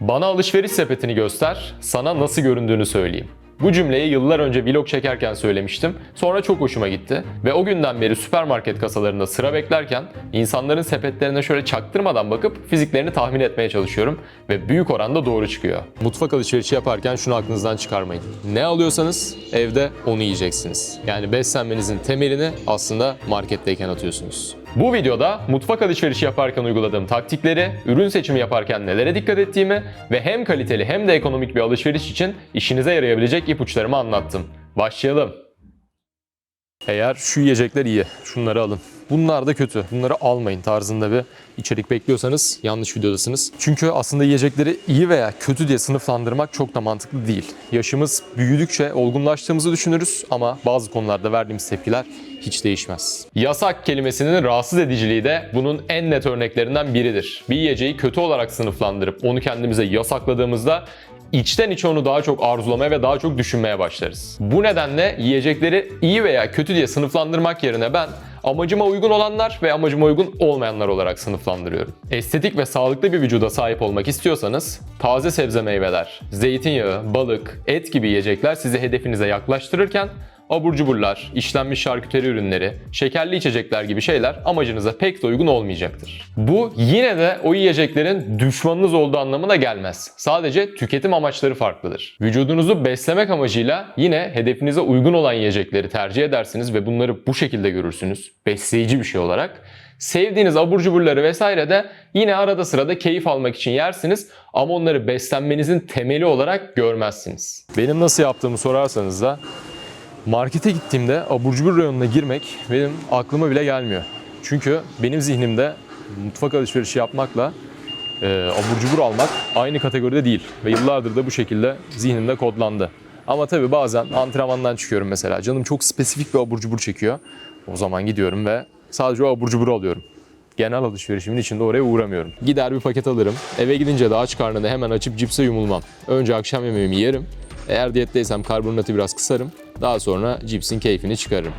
Bana alışveriş sepetini göster, sana nasıl göründüğünü söyleyeyim. Bu cümleyi yıllar önce vlog çekerken söylemiştim. Sonra çok hoşuma gitti. Ve o günden beri süpermarket kasalarında sıra beklerken insanların sepetlerine şöyle çaktırmadan bakıp fiziklerini tahmin etmeye çalışıyorum. Ve büyük oranda doğru çıkıyor. Mutfak alışverişi yaparken şunu aklınızdan çıkarmayın. Ne alıyorsanız evde onu yiyeceksiniz. Yani beslenmenizin temelini aslında marketteyken atıyorsunuz. Bu videoda mutfak alışverişi yaparken uyguladığım taktikleri, ürün seçimi yaparken nelere dikkat ettiğimi ve hem kaliteli hem de ekonomik bir alışveriş için işinize yarayabilecek ipuçlarımı anlattım. Başlayalım. Eğer şu yiyecekler iyi, şunları alın. Bunlar da kötü, bunları almayın tarzında bir içerik bekliyorsanız yanlış videodasınız. Çünkü aslında yiyecekleri iyi veya kötü diye sınıflandırmak çok da mantıklı değil. Yaşımız büyüdükçe olgunlaştığımızı düşünürüz ama bazı konularda verdiğimiz tepkiler hiç değişmez. Yasak kelimesinin rahatsız ediciliği de bunun en net örneklerinden biridir. Bir yiyeceği kötü olarak sınıflandırıp onu kendimize yasakladığımızda içten içe onu daha çok arzulamaya ve daha çok düşünmeye başlarız. Bu nedenle yiyecekleri iyi veya kötü diye sınıflandırmak yerine ben amacıma uygun olanlar ve amacıma uygun olmayanlar olarak sınıflandırıyorum. Estetik ve sağlıklı bir vücuda sahip olmak istiyorsanız taze sebze meyveler, zeytinyağı, balık, et gibi yiyecekler sizi hedefinize yaklaştırırken abur cuburlar, işlenmiş şarküteri ürünleri, şekerli içecekler gibi şeyler amacınıza pek de uygun olmayacaktır. Bu yine de o yiyeceklerin düşmanınız olduğu anlamına gelmez. Sadece tüketim amaçları farklıdır. Vücudunuzu beslemek amacıyla yine hedefinize uygun olan yiyecekleri tercih edersiniz ve bunları bu şekilde görürsünüz. Besleyici bir şey olarak. Sevdiğiniz abur cuburları vesaire de yine arada sırada keyif almak için yersiniz ama onları beslenmenizin temeli olarak görmezsiniz. Benim nasıl yaptığımı sorarsanız da Markete gittiğimde abur cubur reyonuna girmek benim aklıma bile gelmiyor. Çünkü benim zihnimde mutfak alışverişi yapmakla e, abur cubur almak aynı kategoride değil. Ve yıllardır da bu şekilde zihnimde kodlandı. Ama tabii bazen antrenmandan çıkıyorum mesela. Canım çok spesifik bir abur cubur çekiyor. O zaman gidiyorum ve sadece o abur cuburu alıyorum. Genel alışverişimin içinde oraya uğramıyorum. Gider bir paket alırım. Eve gidince de aç karnına hemen açıp cipse yumulmam. Önce akşam yemeğimi yerim. Eğer diyetteysem karbonhidratı biraz kısarım. Daha sonra cipsin keyfini çıkarırım.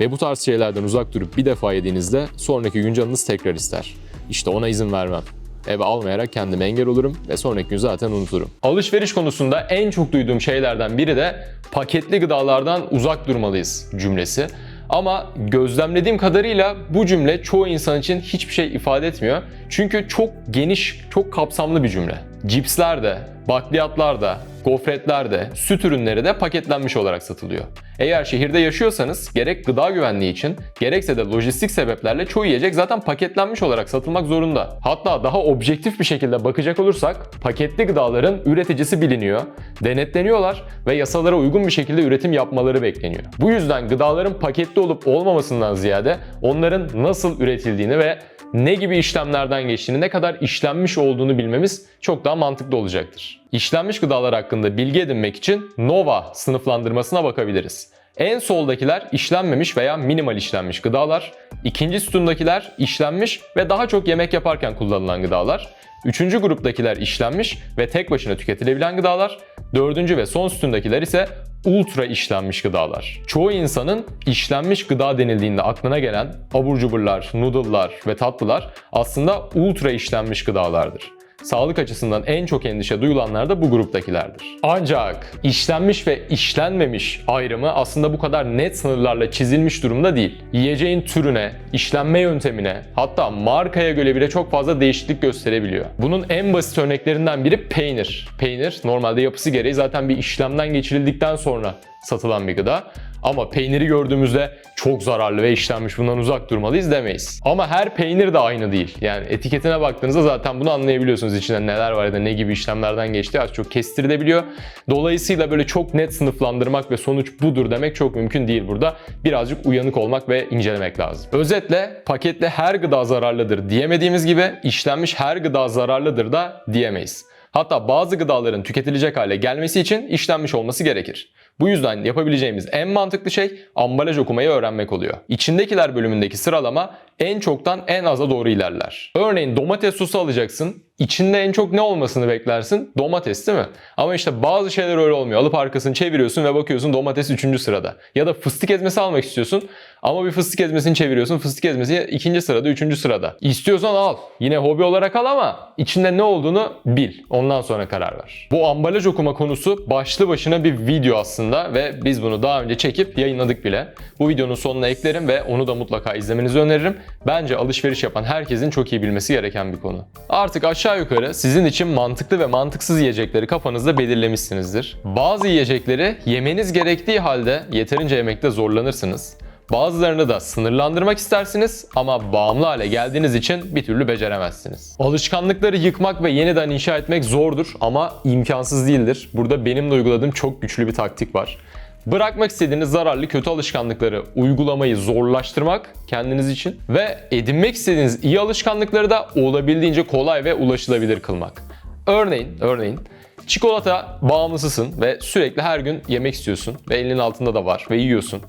Ve bu tarz şeylerden uzak durup bir defa yediğinizde sonraki gün canınız tekrar ister. İşte ona izin vermem. Eve almayarak kendime engel olurum ve sonraki gün zaten unuturum. Alışveriş konusunda en çok duyduğum şeylerden biri de paketli gıdalardan uzak durmalıyız cümlesi. Ama gözlemlediğim kadarıyla bu cümle çoğu insan için hiçbir şey ifade etmiyor. Çünkü çok geniş, çok kapsamlı bir cümle. Cipsler de, bakliyatlar da, gofretler de, süt ürünleri de paketlenmiş olarak satılıyor. Eğer şehirde yaşıyorsanız gerek gıda güvenliği için gerekse de lojistik sebeplerle çoğu yiyecek zaten paketlenmiş olarak satılmak zorunda. Hatta daha objektif bir şekilde bakacak olursak paketli gıdaların üreticisi biliniyor, denetleniyorlar ve yasalara uygun bir şekilde üretim yapmaları bekleniyor. Bu yüzden gıdaların paketli olup olmamasından ziyade onların nasıl üretildiğini ve ne gibi işlemlerden geçtiğini, ne kadar işlenmiş olduğunu bilmemiz çok daha mantıklı olacaktır. İşlenmiş gıdalar hakkında bilgi edinmek için NOVA sınıflandırmasına bakabiliriz. En soldakiler işlenmemiş veya minimal işlenmiş gıdalar. İkinci sütundakiler işlenmiş ve daha çok yemek yaparken kullanılan gıdalar. Üçüncü gruptakiler işlenmiş ve tek başına tüketilebilen gıdalar. Dördüncü ve son sütundakiler ise ultra işlenmiş gıdalar. Çoğu insanın işlenmiş gıda denildiğinde aklına gelen abur cuburlar, noodle'lar ve tatlılar aslında ultra işlenmiş gıdalardır. Sağlık açısından en çok endişe duyulanlar da bu gruptakilerdir. Ancak işlenmiş ve işlenmemiş ayrımı aslında bu kadar net sınırlarla çizilmiş durumda değil. Yiyeceğin türüne, işlenme yöntemine, hatta markaya göre bile çok fazla değişiklik gösterebiliyor. Bunun en basit örneklerinden biri peynir. Peynir normalde yapısı gereği zaten bir işlemden geçirildikten sonra satılan bir gıda. Ama peyniri gördüğümüzde çok zararlı ve işlenmiş bundan uzak durmalıyız demeyiz. Ama her peynir de aynı değil. Yani etiketine baktığınızda zaten bunu anlayabiliyorsunuz içinde neler var ya da ne gibi işlemlerden geçtiği az çok kestirilebiliyor. Dolayısıyla böyle çok net sınıflandırmak ve sonuç budur demek çok mümkün değil burada. Birazcık uyanık olmak ve incelemek lazım. Özetle paketli her gıda zararlıdır diyemediğimiz gibi işlenmiş her gıda zararlıdır da diyemeyiz. Hatta bazı gıdaların tüketilecek hale gelmesi için işlenmiş olması gerekir. Bu yüzden yapabileceğimiz en mantıklı şey ambalaj okumayı öğrenmek oluyor. İçindekiler bölümündeki sıralama en çoktan en aza doğru ilerler. Örneğin domates sosu alacaksın. içinde en çok ne olmasını beklersin? Domates değil mi? Ama işte bazı şeyler öyle olmuyor. Alıp arkasını çeviriyorsun ve bakıyorsun domates 3. sırada. Ya da fıstık ezmesi almak istiyorsun ama bir fıstık ezmesini çeviriyorsun. Fıstık ezmesi 2. sırada, 3. sırada. İstiyorsan al. Yine hobi olarak al ama içinde ne olduğunu bil. Ondan sonra karar ver. Bu ambalaj okuma konusu başlı başına bir video aslında ve biz bunu daha önce çekip yayınladık bile. Bu videonun sonuna eklerim ve onu da mutlaka izlemenizi öneririm. Bence alışveriş yapan herkesin çok iyi bilmesi gereken bir konu. Artık aşağı yukarı sizin için mantıklı ve mantıksız yiyecekleri kafanızda belirlemişsinizdir. Bazı yiyecekleri yemeniz gerektiği halde yeterince yemekte zorlanırsınız. Bazılarını da sınırlandırmak istersiniz ama bağımlı hale geldiğiniz için bir türlü beceremezsiniz. Alışkanlıkları yıkmak ve yeniden inşa etmek zordur ama imkansız değildir. Burada benim de uyguladığım çok güçlü bir taktik var. Bırakmak istediğiniz zararlı kötü alışkanlıkları uygulamayı zorlaştırmak kendiniz için ve edinmek istediğiniz iyi alışkanlıkları da olabildiğince kolay ve ulaşılabilir kılmak. Örneğin, örneğin çikolata bağımlısısın ve sürekli her gün yemek istiyorsun ve elinin altında da var ve yiyorsun.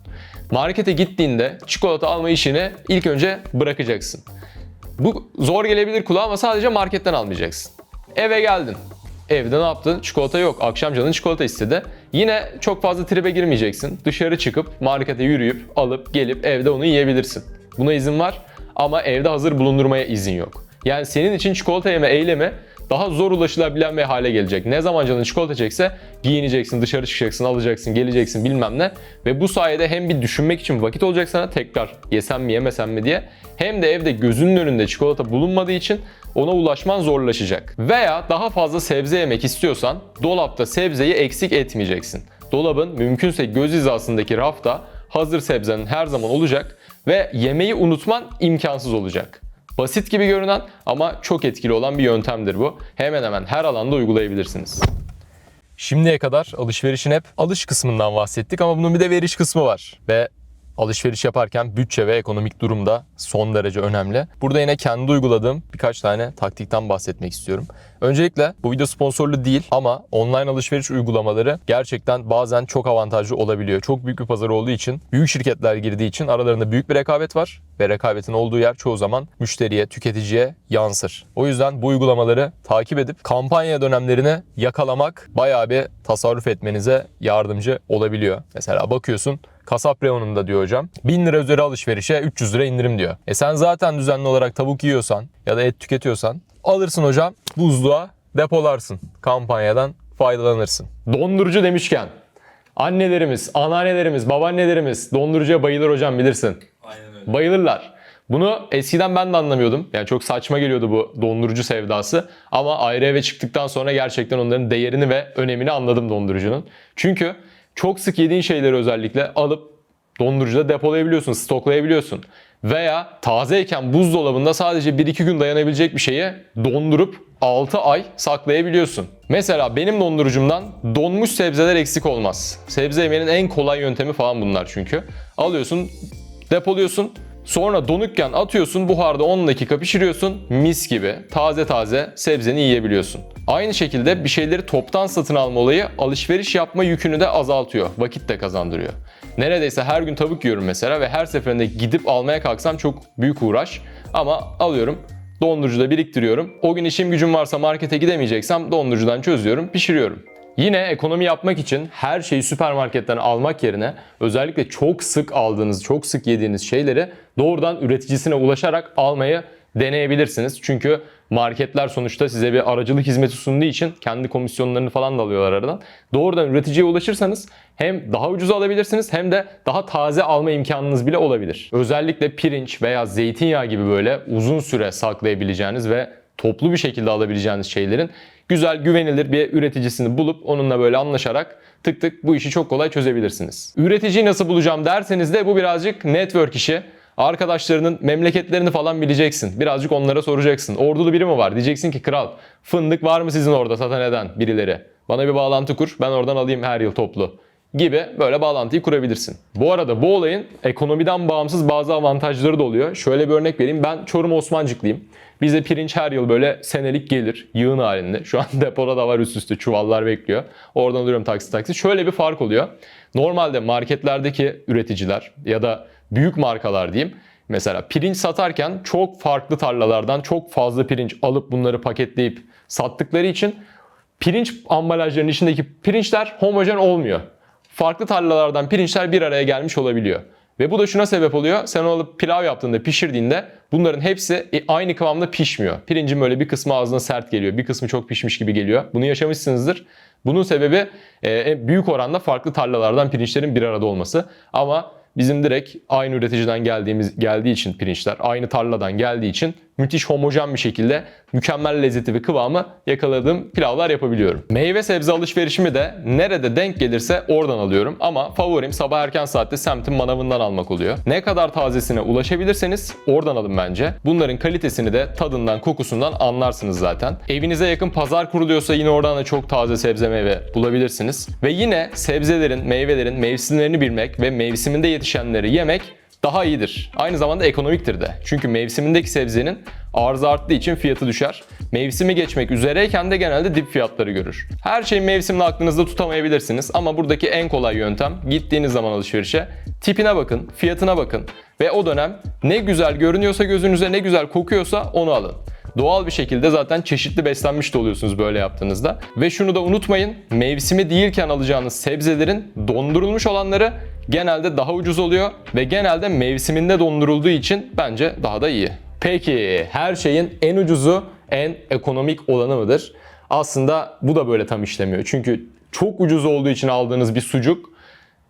Markete gittiğinde çikolata alma işini ilk önce bırakacaksın. Bu zor gelebilir kulağa ama sadece marketten almayacaksın. Eve geldin. Evde ne yaptın? Çikolata yok. Akşam canın çikolata istedi. Yine çok fazla tribe girmeyeceksin. Dışarı çıkıp markete yürüyüp alıp gelip evde onu yiyebilirsin. Buna izin var ama evde hazır bulundurmaya izin yok. Yani senin için çikolata yeme eylemi daha zor ulaşılabilen bir hale gelecek. Ne zaman canın çikolata çekse giyineceksin, dışarı çıkacaksın, alacaksın, geleceksin bilmem ne. Ve bu sayede hem bir düşünmek için vakit olacak sana tekrar yesem mi yemesem mi diye. Hem de evde gözünün önünde çikolata bulunmadığı için ona ulaşman zorlaşacak. Veya daha fazla sebze yemek istiyorsan dolapta sebzeyi eksik etmeyeceksin. Dolabın mümkünse göz hizasındaki rafta hazır sebzenin her zaman olacak ve yemeği unutman imkansız olacak. Basit gibi görünen ama çok etkili olan bir yöntemdir bu. Hemen hemen her alanda uygulayabilirsiniz. Şimdiye kadar alışverişin hep alış kısmından bahsettik ama bunun bir de veriş kısmı var. Ve alışveriş yaparken bütçe ve ekonomik durum da son derece önemli. Burada yine kendi uyguladığım birkaç tane taktikten bahsetmek istiyorum. Öncelikle bu video sponsorlu değil ama online alışveriş uygulamaları gerçekten bazen çok avantajlı olabiliyor. Çok büyük bir pazar olduğu için, büyük şirketler girdiği için aralarında büyük bir rekabet var ve rekabetin olduğu yer çoğu zaman müşteriye, tüketiciye yansır. O yüzden bu uygulamaları takip edip kampanya dönemlerini yakalamak bayağı bir tasarruf etmenize yardımcı olabiliyor. Mesela bakıyorsun kasap reyonunda diyor hocam 1000 lira üzeri alışverişe 300 lira indirim diyor. E sen zaten düzenli olarak tavuk yiyorsan ya da et tüketiyorsan alırsın hocam buzluğa depolarsın kampanyadan faydalanırsın. Dondurucu demişken annelerimiz, anneannelerimiz, babaannelerimiz dondurucuya bayılır hocam bilirsin. Aynen öyle. Bayılırlar. Bunu eskiden ben de anlamıyordum. Yani çok saçma geliyordu bu dondurucu sevdası. Ama ayrı eve çıktıktan sonra gerçekten onların değerini ve önemini anladım dondurucunun. Çünkü çok sık yediğin şeyleri özellikle alıp dondurucuda depolayabiliyorsun, stoklayabiliyorsun. Veya tazeyken buzdolabında sadece 1-2 gün dayanabilecek bir şeyi dondurup 6 ay saklayabiliyorsun. Mesela benim dondurucumdan donmuş sebzeler eksik olmaz. Sebze yemenin en kolay yöntemi falan bunlar çünkü. Alıyorsun, depoluyorsun. Sonra donukken atıyorsun, buharda 10 dakika pişiriyorsun. Mis gibi taze taze sebzeni yiyebiliyorsun. Aynı şekilde bir şeyleri toptan satın alma olayı alışveriş yapma yükünü de azaltıyor. Vakit de kazandırıyor. Neredeyse her gün tavuk yiyorum mesela ve her seferinde gidip almaya kalksam çok büyük uğraş. Ama alıyorum, dondurucuda biriktiriyorum. O gün işim gücüm varsa markete gidemeyeceksem dondurucudan çözüyorum, pişiriyorum. Yine ekonomi yapmak için her şeyi süpermarketten almak yerine özellikle çok sık aldığınız, çok sık yediğiniz şeyleri doğrudan üreticisine ulaşarak almayı deneyebilirsiniz. Çünkü marketler sonuçta size bir aracılık hizmeti sunduğu için kendi komisyonlarını falan da alıyorlar aradan. Doğrudan üreticiye ulaşırsanız hem daha ucuz alabilirsiniz hem de daha taze alma imkanınız bile olabilir. Özellikle pirinç veya zeytinyağı gibi böyle uzun süre saklayabileceğiniz ve toplu bir şekilde alabileceğiniz şeylerin güzel güvenilir bir üreticisini bulup onunla böyle anlaşarak tık tık bu işi çok kolay çözebilirsiniz. Üreticiyi nasıl bulacağım derseniz de bu birazcık network işi. Arkadaşlarının memleketlerini falan bileceksin. Birazcık onlara soracaksın. Ordulu biri mi var? Diyeceksin ki kral fındık var mı sizin orada satan eden birileri? Bana bir bağlantı kur ben oradan alayım her yıl toplu gibi böyle bağlantıyı kurabilirsin. Bu arada bu olayın ekonomiden bağımsız bazı avantajları da oluyor. Şöyle bir örnek vereyim. Ben Çorum Osmancıklıyım. Bize pirinç her yıl böyle senelik gelir yığın halinde. Şu an depoda da var üst üste çuvallar bekliyor. Oradan alıyorum taksi taksi. Şöyle bir fark oluyor. Normalde marketlerdeki üreticiler ya da büyük markalar diyeyim Mesela pirinç satarken çok farklı tarlalardan çok fazla pirinç alıp bunları paketleyip sattıkları için pirinç ambalajlarının içindeki pirinçler homojen olmuyor. Farklı tarlalardan pirinçler bir araya gelmiş olabiliyor. Ve bu da şuna sebep oluyor. Sen onu alıp pilav yaptığında, pişirdiğinde bunların hepsi e, aynı kıvamda pişmiyor. Pirincin böyle bir kısmı ağzına sert geliyor, bir kısmı çok pişmiş gibi geliyor. Bunu yaşamışsınızdır. Bunun sebebi e, büyük oranda farklı tarlalardan pirinçlerin bir arada olması. Ama bizim direkt aynı üreticiden geldiğimiz geldiği için pirinçler, aynı tarladan geldiği için müthiş homojen bir şekilde mükemmel lezzeti ve kıvamı yakaladığım pilavlar yapabiliyorum. Meyve sebze alışverişimi de nerede denk gelirse oradan alıyorum ama favorim sabah erken saatte semtin manavından almak oluyor. Ne kadar tazesine ulaşabilirseniz oradan alın bence. Bunların kalitesini de tadından, kokusundan anlarsınız zaten. Evinize yakın pazar kuruluyorsa yine oradan da çok taze sebze meyve bulabilirsiniz. Ve yine sebzelerin, meyvelerin mevsimlerini bilmek ve mevsiminde yetişenleri yemek daha iyidir. Aynı zamanda ekonomiktir de. Çünkü mevsimindeki sebzenin arzı arttığı için fiyatı düşer. Mevsimi geçmek üzereyken de genelde dip fiyatları görür. Her şeyi mevsimle aklınızda tutamayabilirsiniz ama buradaki en kolay yöntem gittiğiniz zaman alışverişe tipine bakın, fiyatına bakın ve o dönem ne güzel görünüyorsa gözünüze ne güzel kokuyorsa onu alın. Doğal bir şekilde zaten çeşitli beslenmiş de oluyorsunuz böyle yaptığınızda. Ve şunu da unutmayın, mevsimi değilken alacağınız sebzelerin dondurulmuş olanları genelde daha ucuz oluyor ve genelde mevsiminde dondurulduğu için bence daha da iyi. Peki her şeyin en ucuzu en ekonomik olanı mıdır? Aslında bu da böyle tam işlemiyor. Çünkü çok ucuz olduğu için aldığınız bir sucuk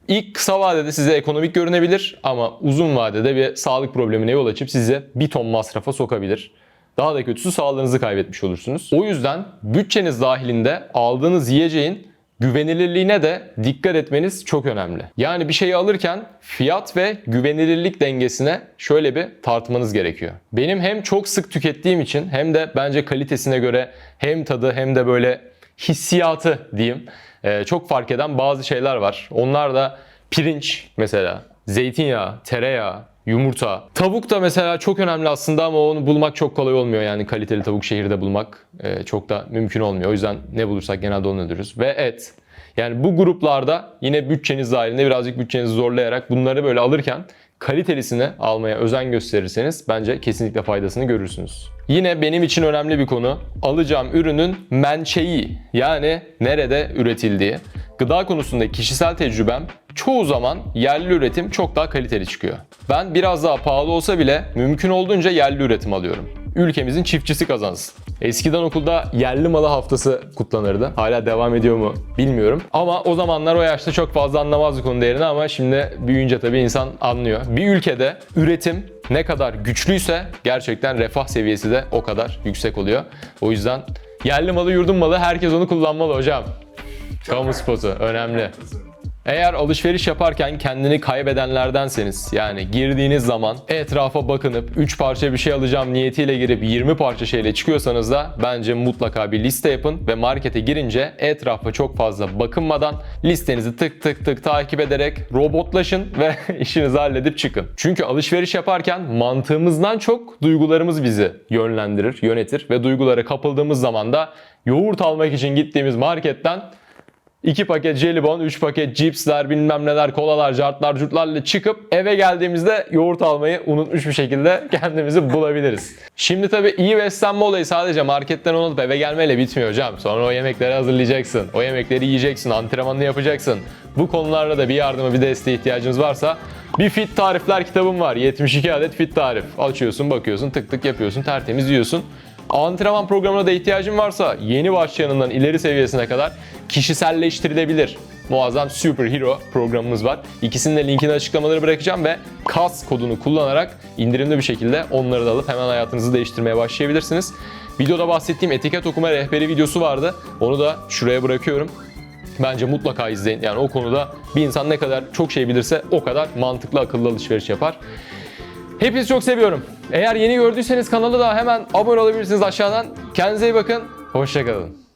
ilk kısa vadede size ekonomik görünebilir ama uzun vadede bir sağlık problemine yol açıp size bir ton masrafa sokabilir. Daha da kötüsü sağlığınızı kaybetmiş olursunuz. O yüzden bütçeniz dahilinde aldığınız yiyeceğin güvenilirliğine de dikkat etmeniz çok önemli. Yani bir şeyi alırken fiyat ve güvenilirlik dengesine şöyle bir tartmanız gerekiyor. Benim hem çok sık tükettiğim için hem de bence kalitesine göre hem tadı hem de böyle hissiyatı diyeyim e, çok fark eden bazı şeyler var. Onlar da pirinç mesela, zeytinyağı, tereyağı, yumurta. Tavuk da mesela çok önemli aslında ama onu bulmak çok kolay olmuyor. Yani kaliteli tavuk şehirde bulmak e, çok da mümkün olmuyor. O yüzden ne bulursak genelde onu ödürüz. Ve et. Yani bu gruplarda yine bütçeniz dahilinde birazcık bütçenizi zorlayarak bunları böyle alırken kalitelisini almaya özen gösterirseniz bence kesinlikle faydasını görürsünüz. Yine benim için önemli bir konu alacağım ürünün menşei yani nerede üretildiği. Gıda konusunda kişisel tecrübem çoğu zaman yerli üretim çok daha kaliteli çıkıyor. Ben biraz daha pahalı olsa bile mümkün olduğunca yerli üretim alıyorum. Ülkemizin çiftçisi kazansın. Eskiden okulda yerli malı haftası kutlanırdı. Hala devam ediyor mu bilmiyorum. Ama o zamanlar o yaşta çok fazla anlamazdı konu değerini ama şimdi büyüyünce tabii insan anlıyor. Bir ülkede üretim ne kadar güçlüyse gerçekten refah seviyesi de o kadar yüksek oluyor. O yüzden yerli malı yurdun malı herkes onu kullanmalı hocam. Kamu spotu önemli. Eğer alışveriş yaparken kendini kaybedenlerdenseniz yani girdiğiniz zaman etrafa bakınıp 3 parça bir şey alacağım niyetiyle girip 20 parça şeyle çıkıyorsanız da bence mutlaka bir liste yapın ve markete girince etrafa çok fazla bakınmadan listenizi tık tık tık takip ederek robotlaşın ve işinizi halledip çıkın. Çünkü alışveriş yaparken mantığımızdan çok duygularımız bizi yönlendirir, yönetir ve duygulara kapıldığımız zaman da yoğurt almak için gittiğimiz marketten 2 paket jelibon, 3 paket cipsler, bilmem neler, kolalar, cartlar, curtlarla çıkıp eve geldiğimizde yoğurt almayı unutmuş bir şekilde kendimizi bulabiliriz. Şimdi tabii iyi beslenme olayı sadece marketten alıp eve gelmeyle bitmiyor hocam. Sonra o yemekleri hazırlayacaksın, o yemekleri yiyeceksin, antrenmanını yapacaksın. Bu konularda da bir yardıma, bir desteğe ihtiyacınız varsa bir fit tarifler kitabım var. 72 adet fit tarif. Açıyorsun, bakıyorsun, tık tık yapıyorsun, tertemiz yiyorsun. Antrenman programına da ihtiyacın varsa yeni başlayanından ileri seviyesine kadar kişiselleştirilebilir muazzam Super Hero programımız var. İkisinin de linkini açıklamaları bırakacağım ve KAS kodunu kullanarak indirimli bir şekilde onları da alıp hemen hayatınızı değiştirmeye başlayabilirsiniz. Videoda bahsettiğim etiket okuma rehberi videosu vardı. Onu da şuraya bırakıyorum. Bence mutlaka izleyin. Yani o konuda bir insan ne kadar çok şey bilirse o kadar mantıklı akıllı alışveriş yapar. Hepinizi çok seviyorum. Eğer yeni gördüyseniz kanalı da hemen abone olabilirsiniz aşağıdan. Kendinize iyi bakın. Hoşçakalın.